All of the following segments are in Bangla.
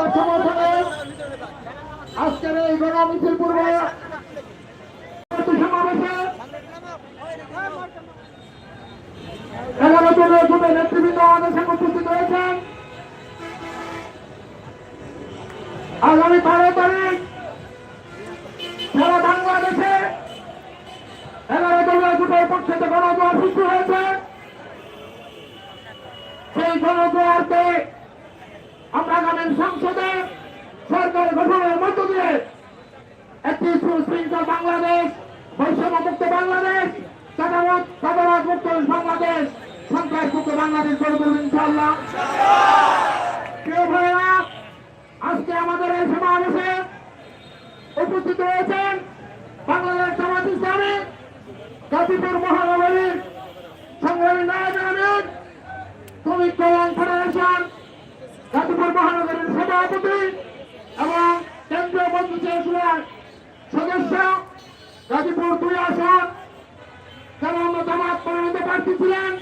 আপনাদের সমর্থনে আজকের এই গণমিছিল পূর্বে সমাবেশে এগারো জনের যুব নেতৃবৃন্দ আমাদের সঙ্গে উপস্থিত হয়েছেন। আগামী বারো তারিখ সারা বাংলাদেশে এগারো দলীয় জোটের পক্ষে যে গণজোয়ার সৃষ্টি হয়েছে সেই গণজোয়ারকে আমরা আগামী সংসদে সরকার গঠনের মধ্য দিয়ে একটি সুশৃঙ্খল বাংলাদেশ বৈষম্য মুক্ত বাংলাদেশ চাঁদাবাদ মুক্ত বাংলাদেশ সন্ত্রাস মুক্ত বাংলাদেশ গড়ে তুলব ইনশাআল্লাহ। প্রিয় ভাইরা আজকে আমাদের এই সমাবেশে উপস্থিত রয়েছেন বাংলাদেশ জামাত ইসলামী, গাজীপুর মহানগরীর সংগ্রামী নায়ক আমির শ্রমিক কল্যাণ ফেডারেশন, গাজীপুর মহানগরীর সভাপতি এবং কেন্দ্রীয় মন্ত্রী চেয়ারম্যান সদস্য, গাজীপুর দুই আসন। যারা জামাত মনোনীত প্রার্থী ছিলেন?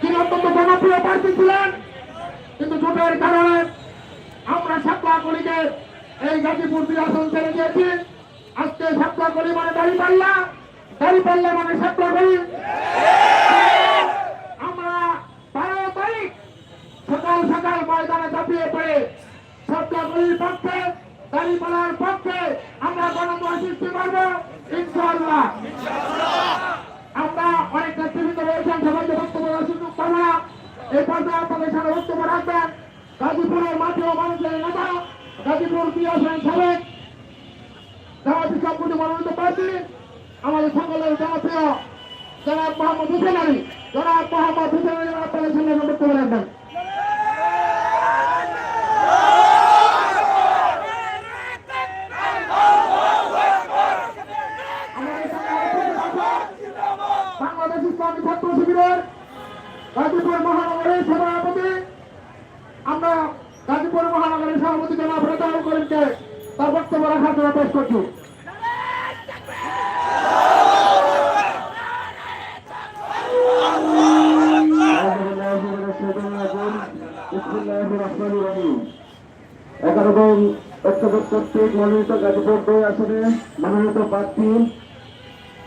তিনি অত্যন্ত জনপ্রিয় প্রার্থী ছিলেন। কিন্তু জোটের কারণে আমরা সাতলা কলিকে এই গাজীপুর দুই আসন ছেড়ে দিয়েছি। আজকে সাতলা কলি মানে দাড়ি পাল্লা দাড়ি পাল্লা মানে সাতলা কলি আমরা বারো তারিখ সকাল সকাল ময়দানে ঝাঁপিয়ে পড়ে সবটাগুলির পক্ষে দাঁড়িপালার পক্ষে আমরা গণতন্ত্র সৃষ্টি করব, ইনশাআল্লাহ। আমরা অনেক নেতৃবৃন্দ রয়েছেন, সবাইকে বক্তব্য সুযোগ পাবো না। এই পর্যায়ে আপনাদের সাথে বক্তব্য রাখবেন গাজীপুরের মাঠে ও মানুষের নেতা, গাজীপুর পিয়াসেন সাবেক। জামাত ইসলাম কোটি মনোনীত প্রার্থী, আমাদের সকলের জনপ্রিয় জনাব মোহাম্মদ হুসেন আলী। জনাব মোহাম্মদ হুসেন আলী আপনাদের সামনে বক্তব্য রাখবেন আমাদের সাথে আলোচনা আছে বাংলাদেশ ইসলামী ছাত্র শিবিরের গাজীপুর মহানগরের সভাপতি। আমরা গাজীপুর মহানগরের সভাপতি জনাব রেজাউল করিমকে তার বক্তব্য রাখার জন্য পেশ করছি।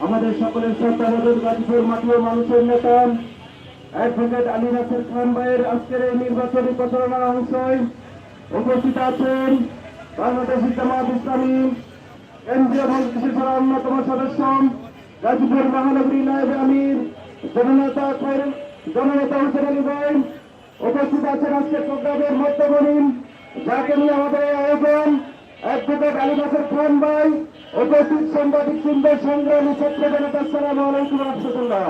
আমাদের সকলের শ্রদ্ধাভাজন গাজীপুর মাটি ও মানুষের নেতা অ্যাডভোকেট আলী নাসির খান ভাইয়ের আজকের এই নির্বাচনী প্রচারণার অংশে উপস্থিত আছেন বাংলাদেশ জামাত ইসলামী কেন্দ্রীয় মন্ত্রিসভার অন্যতম সদস্য, গাজীপুর মহানগরী নায়েব আমির, জননেতা জননেতা হোসেন আলী ভাই উপস্থিত আছেন আজকে প্রোগ্রামের মধ্যমণি। যাকে নিয়ে আমাদের আয়োজন আলী নাসের খান ভাই উপস্থিত সাংবাদিক সুন্দর সংগ্রামী ছাত্র জনতা সালাম আলাইকুম রহমতুল্লাহ।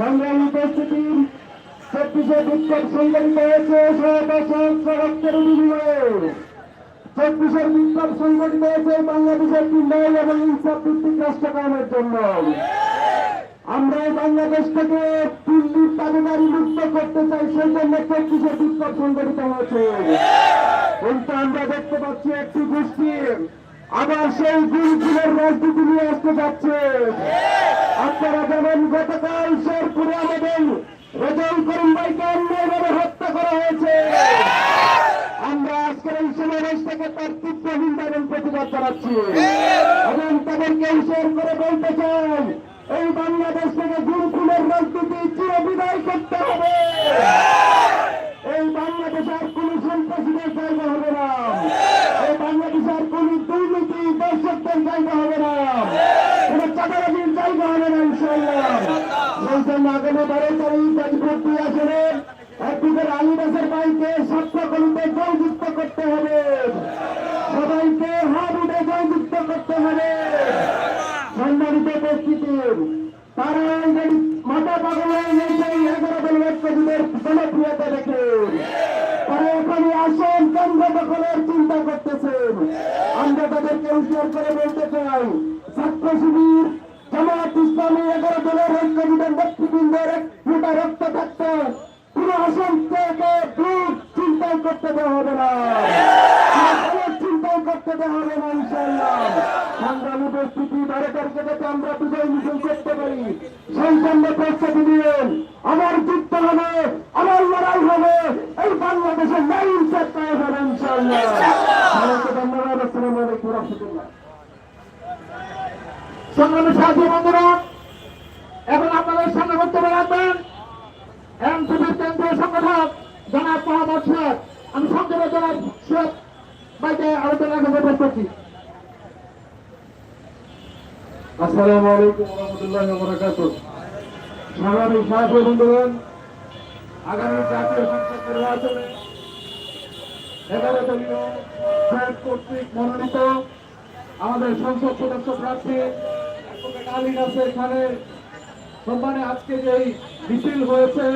সংগ্রামী উপস্থিতি চব্বিশে বিক্ষোভ সংগঠিত হয়েছে রক্তের বিনিময়ে চব্বিশের বিপ্লব সংগঠিত হয়েছে বাংলাদেশের ন্যায় এবং ইনসাফ ভিত্তিক রাষ্ট্র জন্য। আমরা বাংলাদেশ থেকে দিল্লির তালিবারি মুক্ত করতে চাই, সেই জন্য চব্বিশের বিপ্লব সংগঠিত হয়েছে। কিন্তু আমরা দেখতে পাচ্ছি একটি গোষ্ঠী, আবার সেই গুরুকুলের রাজনীতি নিয়ে আসতে যাচ্ছে। আপনারা যেমন গতকাল শেরপুরে আমাদের রেজাউল করিম ভাইকে অন্যায়ভাবে হত্যা করা হয়েছে। আমরা আজকের এই সমাবেশ থেকে তার তীব্র নিন্দা এবং প্রতিবাদ জানাচ্ছি। এবং তাদেরকে ইশার করে বলতে চাই এই বাংলাদেশ থেকে গুরুকুলের রাজনীতি চির বিদায় করতে হবে। এই বাংলাদেশে আর কোন সন্ত্রাসীদের জায়গা হবে না। এই বাংলাদেশে আর কোন দুর্নীতি, দর্শকদের জায়গা হবে না। কোন চাঁদাবাজির জায়গা হবে না ইনশাল্লাহ আগামী বারো তারিখ গাজীপুর দুই আসনে একদিকের আলী দাসের বাইকে সত্যকলিতে জয়যুক্ত করতে হবে সবাইকে হাবুডে জয়যুক্ত করতে হবে সম্মানিত উপস্থিতি তারা এই যে মাথা পাগল হয়ে গেছে এই এগারো দল ঐক্যজীবের জনপ্রিয়তা দেখে তারা এখানে আসেন কেন্দ্র দখলের চিন্তা করতেছেন আমরা তাদেরকে হুঁশিয়ার করে বলতে চাই ছাত্র শিবির জামাত ইসলামী এগারো দলের ঐক্যজীবের নেতৃবৃন্দের এক ফুটা রক্ত থাকতে কোন আসন থেকে দূর চিন্তাই করতে হবে না। হবে ইনশাল্লাহ আমরা যুদ্ধ হবে, আমার লড়াই হবে। এই বাংলাদেশের আলাইকুম, রহমতুল্লাহ। সংগ্রামী সাহায্য বন্ধুরা এখন আপনাদের সামনে বক্তব্য রাখবেন এমসিপির কেন্দ্রীয় সংগঠক জনাব মোহাম্মদ শেখ আমি সংক্ষেপে জনাব শেখ ভাইকে আলোচনা রাখার অনুরোধ করছি আসসালামু আলাইকুম রহমতুল্লাহ বরাকাত সংগ্রামী সাহায্য বন্ধুগণ, আগামী জাতীয় সংসদ নির্বাচনে এগারো দলীয় কর্তৃক মনোনীত আমাদের সংসদ সদস্য প্রার্থী আজকে যে মিছিল হয়েছে,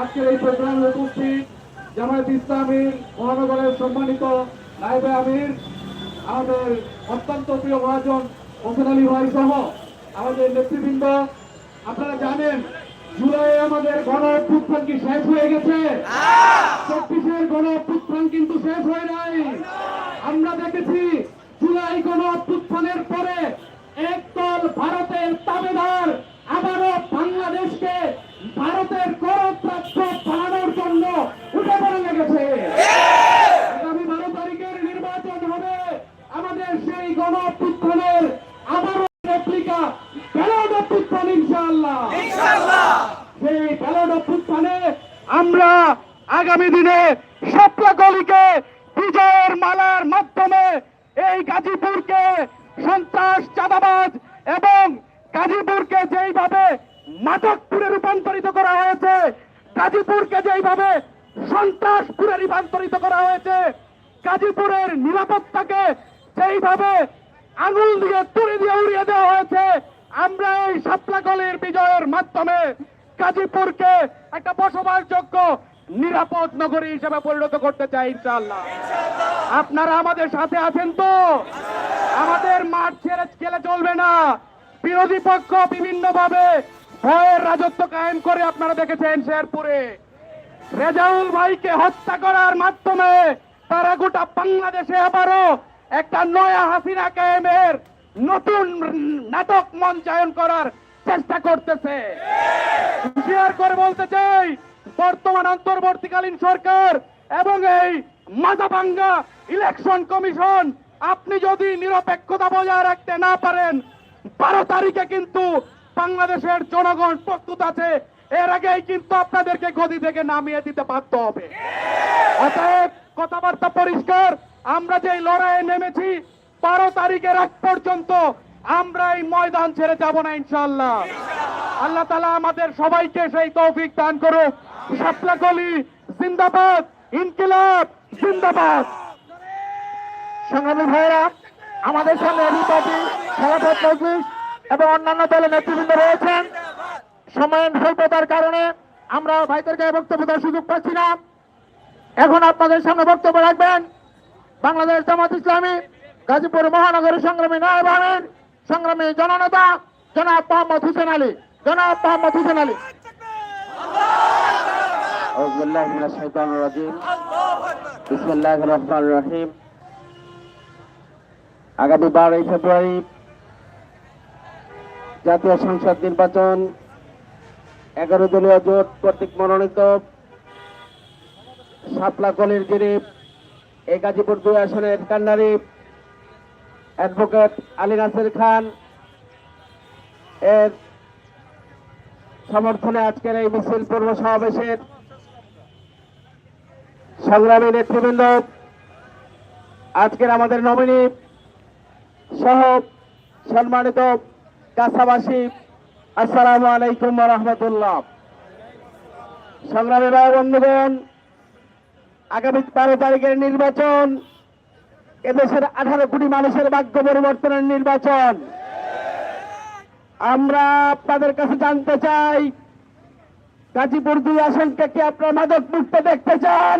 আজকের এই প্রোগ্রামে উপস্থিত জামায়াত ইসলামীর মহানগরের সম্মানিত নাইবে আমির, আমাদের অত্যন্ত প্রিয় মহাজন হোসেন আলী ভাই সহ আমাদের নেতৃবৃন্দ, আপনারা জানেন, জুলাই আমাদের গণ কি শেষ হয়ে গেছে। চব্বিশের গণ কিন্তু শেষ হয় নাই। আমরা দেখেছি, জুলাই গণ পরে একদল ভারতের তাবেদার আবারও বাংলাদেশকে ভারতের করপ্রাপ্ত বানানোর জন্য উঠে পড়ে লেগেছে। আগামী বারো তারিখের নির্বাচন হবে। আমাদের সেই গণ ইনশাআল্লাহ। সেই ব্যালট অভ্যুত্থানে আমরা আগামী দিনে শাপলা গলিকে বিজয়ের মালার মাধ্যমে এই গাজীপুরকে সন্ত্রাস চাঁদাবাজ এবং গাজীপুরকে যেইভাবে মাদকপুরে রূপান্তরিত করা হয়েছে গাজীপুরকে যেইভাবে সন্ত্রাসপুরে রূপান্তরিত করা হয়েছে গাজীপুরের নিরাপত্তাকে যেইভাবে আঙুল দিয়ে তুলে দিয়ে উড়িয়ে দেওয়া হয়েছে আমরা এই সাপলাকলের বিজয়ের মাধ্যমে গাজীপুরকে একটা বসবাসযোগ্য, নিরাপদ নগরী হিসেবে পরিণত করতে চাই, ইনশাআল্লাহ। আপনারা আমাদের সাথে আছেন তো? আমাদের মাঠ ছেড়ে খেলে চলবে না। বিরোধী পক্ষ বিভিন্ন ভাবে ভয়ের রাজত্ব কায়েম করে আপনারা দেখেছেন শেরপুরে। রেজাউল ভাইকে হত্যা করার মাধ্যমে তারা গোটা বাংলাদেশে আবারও একটা নয়া হাসিনা কায়েমের নতুন নাটক মঞ্চায়ন করার চেষ্টা করতেছে। করে বলতে চাই, বর্তমান অন্তর্বর্তীকালীন সরকার এবং এই মাজাবাঙ্গা ইলেকশন কমিশন আপনি যদি নিরপেক্ষতা বজায় রাখতে না পারেন, বারো তারিখে কিন্তু বাংলাদেশের জনগণ প্রস্তুত আছে। এর আগেই কিন্তু আপনাদেরকে গদি থেকে নামিয়ে দিতে বাধ্য হবে। অতএব কথাবার্তা পরিষ্কার, আমরা যে লড়াইয়ে নেমেছি বারো তারিখের আগ পর্যন্ত আমরা এই ময়দান ছেড়ে যাব না ইনশাল্লাহ আল্লাহ তালা আমাদের সবাইকে সেই তৌফিক দান করুক। শাপলা গলি, জিন্দাবাদ, ইনকিলাব, জিন্দাবাদ। সংগ্রামী ভাইরা আমাদের সামনে অভিপাতি খেলাফত মজলিস এবং অন্যান্য দলের নেতৃবৃন্দ রয়েছেন। সময়ের স্বল্পতার কারণে আমরা ভাইদেরকে বক্তব্য দেওয়ার সুযোগ পাচ্ছি না। এখন আপনাদের সামনে বক্তব্য রাখবেন বাংলাদেশ জামাত ইসলামী। গাজীপুর মহানগর সংগ্রামী নায়ব সংগ্রামী জননেতা জনাব মোহাম্মদ হুসেন আলী, জনাব মোহাম্মদ হুসেন আলী। আগামী বারোই ফেব্রুয়ারি জাতীয় সংসদ নির্বাচন, এগারো দলীয় জোট কর্তৃক মনোনীত সাপলা কলের গিরিপ, এই গাজীপুর দুই আসনের কান্নারিফ অ্যাডভোকেট আলী নাসির খান এর সমর্থনে আজকের এই মিছিল পূর্ব সমাবেশের সংগ্রামী নেতৃবৃন্দ, আজকের আমাদের নমিনি সহ সম্মানিত কাছাবাসী, আসসালামু আলাইকুম রহমতুল্লাহ সংগ্রামী ভাই বন্ধুগণ আগামী বারো তারিখের নির্বাচন এদেশের আঠারো কোটি মানুষের ভাগ্য পরিবর্তনের নির্বাচন। আমরা আপনাদের কাছে জানতে চাই, গাজীপুর দুই আসনকে কি আপনারা মাদক মুক্ত দেখতে চান?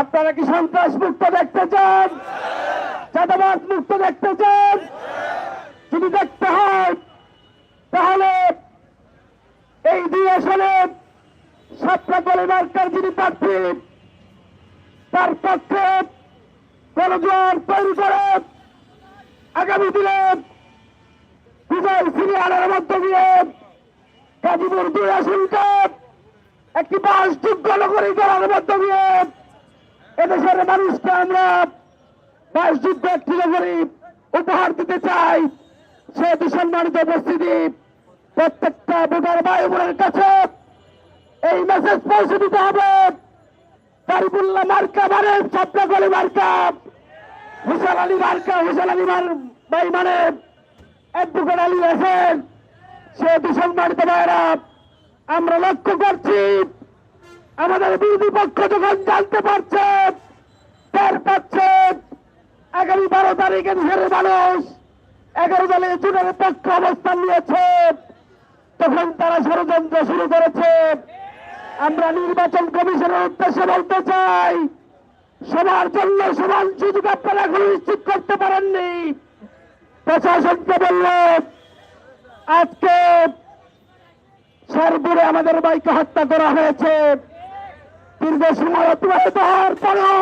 আপনারা কি সন্ত্রাস মুক্ত দেখতে চান? চাঁদাবাদ মুক্ত দেখতে চান? যদি দেখতে হয়, তাহলে এই দুই আসনে সাতটা পরিবারকার যিনি প্রার্থী, তার পক্ষে গণজোয়ার তৈরি করে। আগামী দিনে বিজয় সিরিয়ালের মধ্য দিয়ে গাজীপুর দুই আসনকে একটি বাসযোগ্য নগরী করার মধ্য দিয়ে এদেশের মানুষকে আমরা যুদ্ধ একটি করে উপহার দিতে চাই। সে সম্মানিত উপস্থিতি প্রত্যেকটা ভোটার ভাই বোনের কাছে। এই মেসেজ পৌঁছে দিতে হবে। তারিফুল্লাহ মার্কা মানে গলি মার্কা। হুসেন আলী মার্কা হুসেন আলী মার ভাই মানে অ্যাডভোকেট আলী আছেন। সে সম্মানিত ভাইরা, আমরা লক্ষ্য করছি, আমাদের বিরোধী পক্ষ যখন জানতে পারছে, টের পাচ্ছে আগামী বারো তারিখে দেশের মানুষ, এগারো দলে জুনের পক্ষে অবস্থান নিয়েছে। তখন তারা ষড়যন্ত্র শুরু করেছে। আমরা নির্বাচন কমিশনের উদ্দেশ্যে বলতে চাই সবার জন্য সমান সুযোগ আপনারা এখনও নিশ্চিত করতে পারেননি, প্রশাসনকে বলল আজকে শেরপুরে আমাদের বাইকে হত্যা করা হয়েছে। দীর্ঘ সময় অতিবাহিত হওয়ার পরেও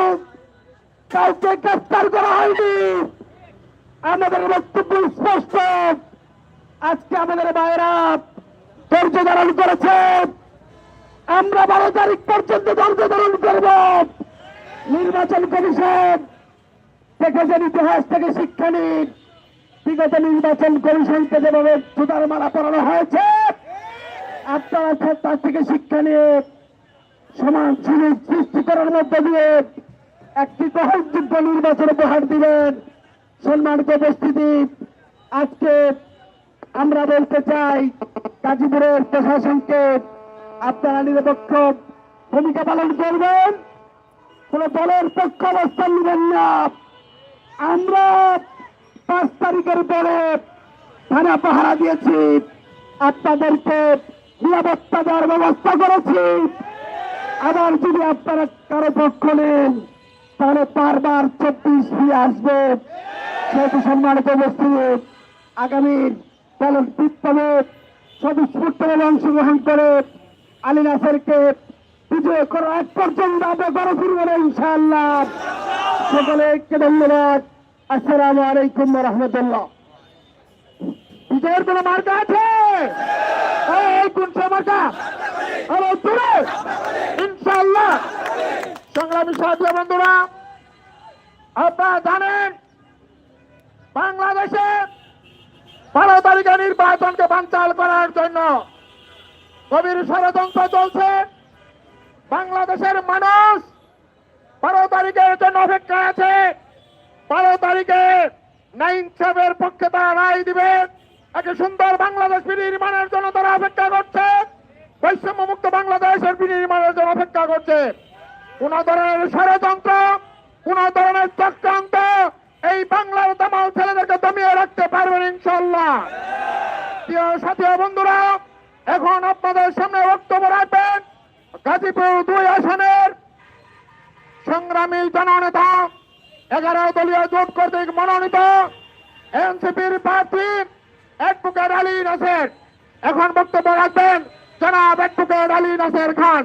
কাউকে গ্রেফতার করা হয়নি। আমাদের বক্তব্য স্পষ্ট। আজকে আমাদের বাইরা ধৈর্য ধারণ করেছে। আমরা বারো তারিখ পর্যন্ত ধৈর্য ধারণ করব। নির্বাচন কমিশন দেখেছেন ইতিহাস থেকে শিক্ষা নিন। বিগত নির্বাচন কমিশনকে যেভাবে জুতার মালা পরানো হয়েছে, আপনারা তার থেকে শিক্ষা নিয়ে সুযোগ সৃষ্টি করার মধ্য দিয়ে একটি গ্রহণযোগ্য নির্বাচন উপহার দিবেন। সম্মানিত উপস্থিতি, আজকে আমরা বলতে চাই, গাজীপুরের প্রশাসনকে আপনারা নিরপেক্ষ ভূমিকা পালন করবেন। কোন দলের পক্ষ অবস্থান নেবেন না। আমরা পাঁচ তারিখের পরে থানা পাহারা দিয়েছি আপনাদেরকে নিরাপত্তা দেওয়ার ব্যবস্থা করেছি। আবার যদি আপনারা কারও পক্ষ নেন, তাহলে বারবার চব্বিশ ফিরে আসবে। সেহেতু সম্মানিত উপস্থিত, আগামী ব্যালট বিপ্লবে স্বতঃস্ফূর্তভাবে অংশগ্রহণ করে আলী নাসেরকে বিজয় করার এক পর্যন্ত আমরা না, ইনশাআল্লাহ। সকলেকে ধন্যবাদ। আসসালামু আলাইকুম রহমতুল্লাহ। বিজয়ের কোন আছে? কোন সংগ্রামী সাথী বন্ধুরা, আপনারা জানেন, বাংলাদেশে বারো তারিখে নির্বাচনকে বানচাল করার জন্য গভীর ষড়যন্ত্র চলছে। বাংলাদেশের মানুষ বারো তারিখের জন্য অপেক্ষায় আছে। বারো তারিখে নাইন সাহেবের পক্ষে তারা রায় দিবে। একটা সুন্দর বাংলাদেশ বিনির্মাণের জন্য তারা অপেক্ষা করছে। বৈষম্য মুক্ত বাংলাদেশের বিনির্মাণের জন্য অপেক্ষা করছে। কোন ধরনের ষড়যন্ত্র, কোন ধরনের চক্রান্ত এই বাংলার দামাল ছেলেদেরকে দমিয়ে রাখতে পারবেন ইনশাল্লাহ সাথী বন্ধুরা, এখন আপনাদের সামনে বক্তব্য রাখবেন গাজীপুর দুই আসনের সংগ্রামী জননেতা এগারো দলীয় জোট কর্তৃক মনোনীত এনসিপির প্রার্থী অ্যাডভোকেট আলী নাসের। এখন বক্তব্য রাখবেন জনাব অ্যাডভোকেট আলী নাসের খান।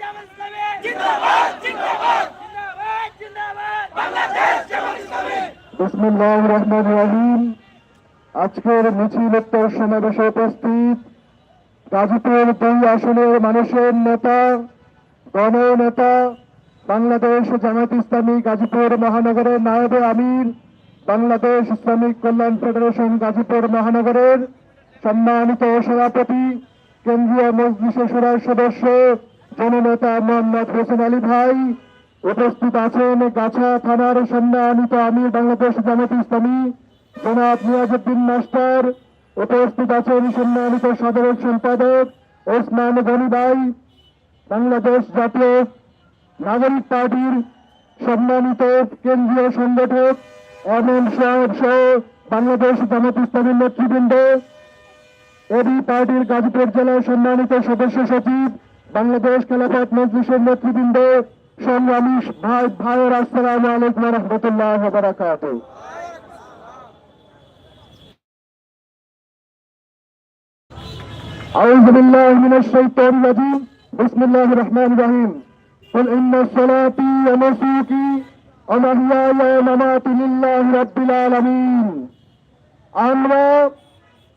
জামাত ইসলামী জিন্দাবাদ আজকের মিছিল উত্তর সমাবেশে উপস্থিত গাজীপুর দুই আসনের মানুষের নেতা, গণনেতা, বাংলাদেশ জামাত ইসলামী গাজীপুর মহানগরের নায়েবে আমির, বাংলাদেশ ইসলামিক কল্যাণ ফেডারেশন গাজীপুর মহানগরের সম্মানিত সভাপতি, কেন্দ্রীয় মজলিসের সুরার সদস্য, জননেতা মোহাম্মদ হোসেন আলী ভাই উপস্থিত আছেন গাছা থানার সম্মানিত আমির, বাংলাদেশ জামাত ইসলামী জনাব নিয়াজুদ্দিন মাস্টার, উপস্থিত আছেন সম্মানিত সাধারণ সম্পাদক ওসমান গনি ভাই, বাংলাদেশ জাতীয় নাগরিক পার্টির সম্মানিত কেন্দ্রীয় সংগঠক অমন সাহেব সহ বাংলাদেশ জামাত ইসলামীর নেতৃবৃন্দ এবি পার্টির গাজীপুর জেলার সম্মানিত সদস্য সচিব, বাংলাদেশ খেলাফত মজলিসের নেতৃবৃন্দ, সংগ্রামী ভাই ভাইয়ের আসসালামু আলাইকুম রহমতুল্লাহ বারাকাত أعوذ بالله من الشيطان الرجيم بسم الله الرحمن الرحيم قل إن صلاتي ونسوكي ومحياي ومماتي لله رب العالمين আমরা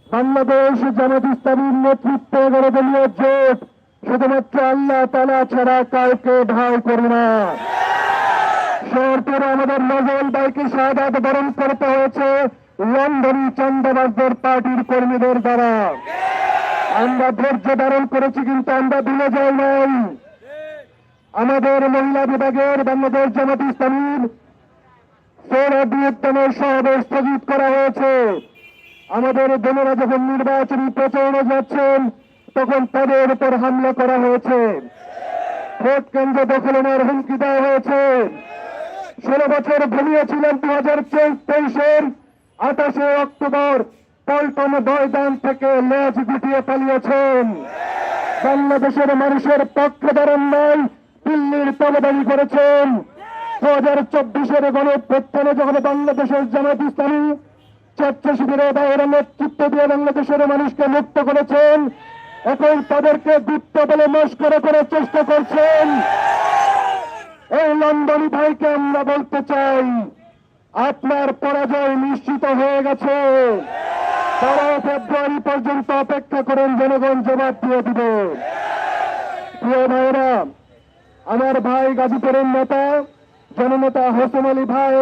বাংলাদেশ জামাত ইসলামীর নেতৃত্ব এগারো দলীয় জোট শুধুমাত্র আল্লাহ তালা ছাড়া কাউকে ঢাল করে না শহরপুরে আমাদের নজল বাইকে শাহাদ বরণ করতে হয়েছে লন্ডনী চান্দাবাজদের পার্টির কর্মীদের দ্বারা আমরা ধৈর্য ধারণ করেছি, কিন্তু আমরা ভুলে যাই নাই। আমাদের মহিলা বিভাগের বাংলাদেশ জামাত ইসলামীর সৌরভ উদ্যানের সমাবেশ স্থগিত করা হয়েছে। আমাদের বোনেরা যখন নির্বাচনী প্রচারণে যাচ্ছেন, তখন তাদের উপর হামলা করা হয়েছে। ভোট কেন্দ্র দখল নেওয়ার হুমকি দেওয়া হয়েছে। ষোলো বছর ঘুমিয়েছিলেন দু হাজার তেইশের আঠাশে অক্টোবর। পল্টন ময়দান থেকে লেজ গুটিয়ে পালিয়েছেন। বাংলাদেশের মানুষের পক্ষে দাঁড়ান নাই দিল্লির তলবাড়ি করেছেন। দু হাজার চব্বিশের গণপ্রত্যানে যখন বাংলাদেশের জামাত ইসলামী ছাত্র শিবিরের বাইরে নেতৃত্ব দিয়ে বাংলাদেশের মানুষকে মুক্ত করেছেন, এখন তাদেরকে গুপ্ত বলে মস্করা করার চেষ্টা করছেন। এই লন্ডনী ভাইকে আমরা বলতে চাই, আপনার পরাজয় নিশ্চিত হয়ে গেছে। বারো ফেব্রুয়ারি পর্যন্ত অপেক্ষা করেন জনগণ জবাব দিয়ে দিবে। প্রিয় ভাইরা আমার ভাই গাজীপুরের নেতা, জননেতা হোসেন আলী ভাই,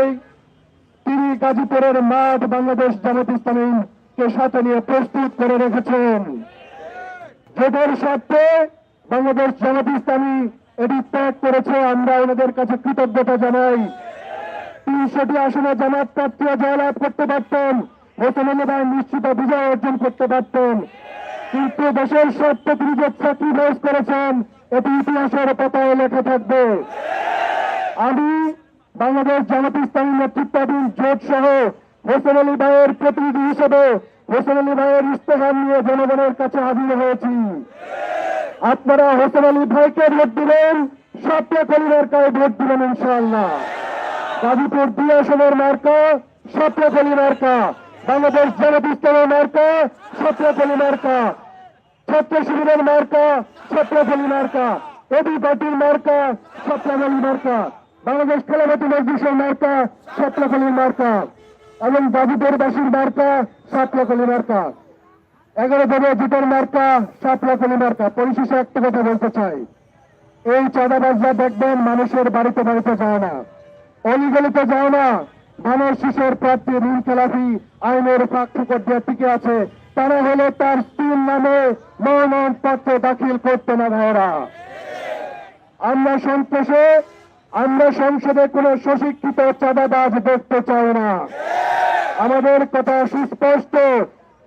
তিনি গাজীপুরের মাঠ বাংলাদেশ জামাত ইসলামীকে সাথে নিয়ে প্রস্তুত করে রেখেছেন। জোটের স্বার্থে বাংলাদেশ জামাত ইসলামী এটি ত্যাগ করেছে, আমরা ওনাদের কাছে কৃতজ্ঞতা জানাই। তিনশোটি আসনে জামাত প্রার্থীরা জয়লাভ করতে পারতেন। ভাই নিশ্চিত বিজয় অর্জন করতে পারতেন। কিন্তু দেশের যে স্যাক্রিফাইস করেছেন, এটি ইতিহাসের পাতায় লেখা থাকবে। আমি বাংলাদেশ জামাত ইসলামী নেতৃত্বাধীন জোট সহ হোসেন আলী ভাইয়ের প্রতিনিধি হিসেবে হোসেন আলী ভাইয়ের ইস্তেহার নিয়ে জনগণের কাছে হাজির হয়েছি। আপনারা হোসেন আলী ভাইকে ভোট দিবেন, স্বপ্নে কলিমার্কায় ভোট দিবেন ইনশাআল্লাহ। গাজীপুর দুই আসনের মার্কা স্বপ্নকলি মার্কা। বাংলাদেশ ইসলামের মার্কা স্বপ্নকলি মার্কা। ছাত্র শিবিরের মার্কা স্বপ্নকলি মার্কা। এবি পার্টির মার্কা স্বপ্নকলি মার্কা। বাংলাদেশ খেলাপতি মজলিসের মার্কা স্বপ্নকলির মার্কা। এবং গাজীপুরবাসীর মার্কা স্বপ্নকলি মার্কা। এগারো দলীয় জিতের মার্কা স্বপ্নকলি মার্কা। পরিশেষে একটা কথা বলতে চাই। এই চাঁদাবাজরা দেখবেন মানুষের বাড়িতে বাড়িতে যায় না। অলিগলিতে যায় না। ধানের শিশুর প্রার্থী ঋণ খেলাফি আইনের ফুকর দিয়ে টিকে আছে তারা হলে তার স্ত্রীর নামে মনোনয়ন পত্র দাখিল করতে না ভাইরা আমরা সন্তোষে আমরা সংসদে কোন সুশিক্ষিত চাঁদাবাজ দেখতে চাই না। আমাদের কথা সুস্পষ্ট,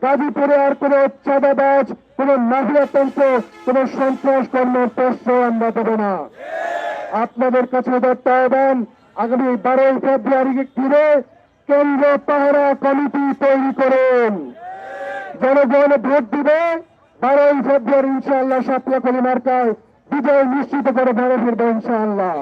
গাজীপুরে আর কোন চাঁদাবাজ, কোন মাফিয়াতন্ত্র কোন সন্ত্রাস কর্মের প্রশ্রয় আমরা দেব না। আপনাদের কাছে আহ্বান আগামী বারোই ফেব্রুয়ারি ঘিরে কেন্দ্র পাহারা কমিটি তৈরি করুন। জনগণ ভোট দিবে। বারোই ফেব্রুয়ারি ইনশাআল্লাহ সাতলা কলি মার্কায় বিজয় নিশ্চিত করে ঘরে ফিরবে ইনশাআল্লাহ।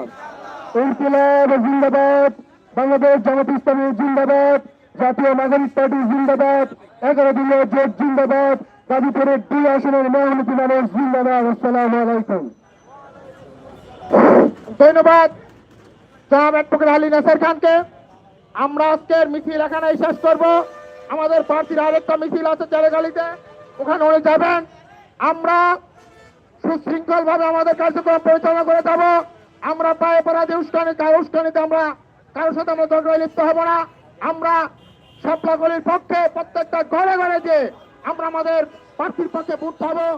ইনকিলাব জিন্দাবাদ, বাংলাদেশ জামাত ইসলামী জিন্দাবাদ, জাতীয় নাগরিক পার্টি জিন্দাবাদ, এগারো দিনের জোট জিন্দাবাদ, গাজীপুরের দুই আসনের মহানতি মানুষ জিন্দাবাদ। আসসালামু আলাইকুম। ধন্যবাদ। জনাব অ্যাডভোকেট আলী নাসের খানকে। আমরা আজকের মিছিল এখানেই শেষ করব। আমাদের প্রার্থীর আরেকটা মিছিল আছে চালেগালিতে ওখানে উনি যাবেন। আমরা সুশৃঙ্খল ভাবে আমাদের কার্যক্রম পরিচালনা করে যাব। আমরা পায়ে পড়াতে উস্কানি কারও উস্কানিতে আমরা, কারোর সাথে আমরা ঝগড়ায় লিপ্ত হব না। আমরা সবগুলির পক্ষে প্রত্যেকটা ঘরে ঘরে যে আমরা আমাদের প্রার্থীর পক্ষে ভোট পাবো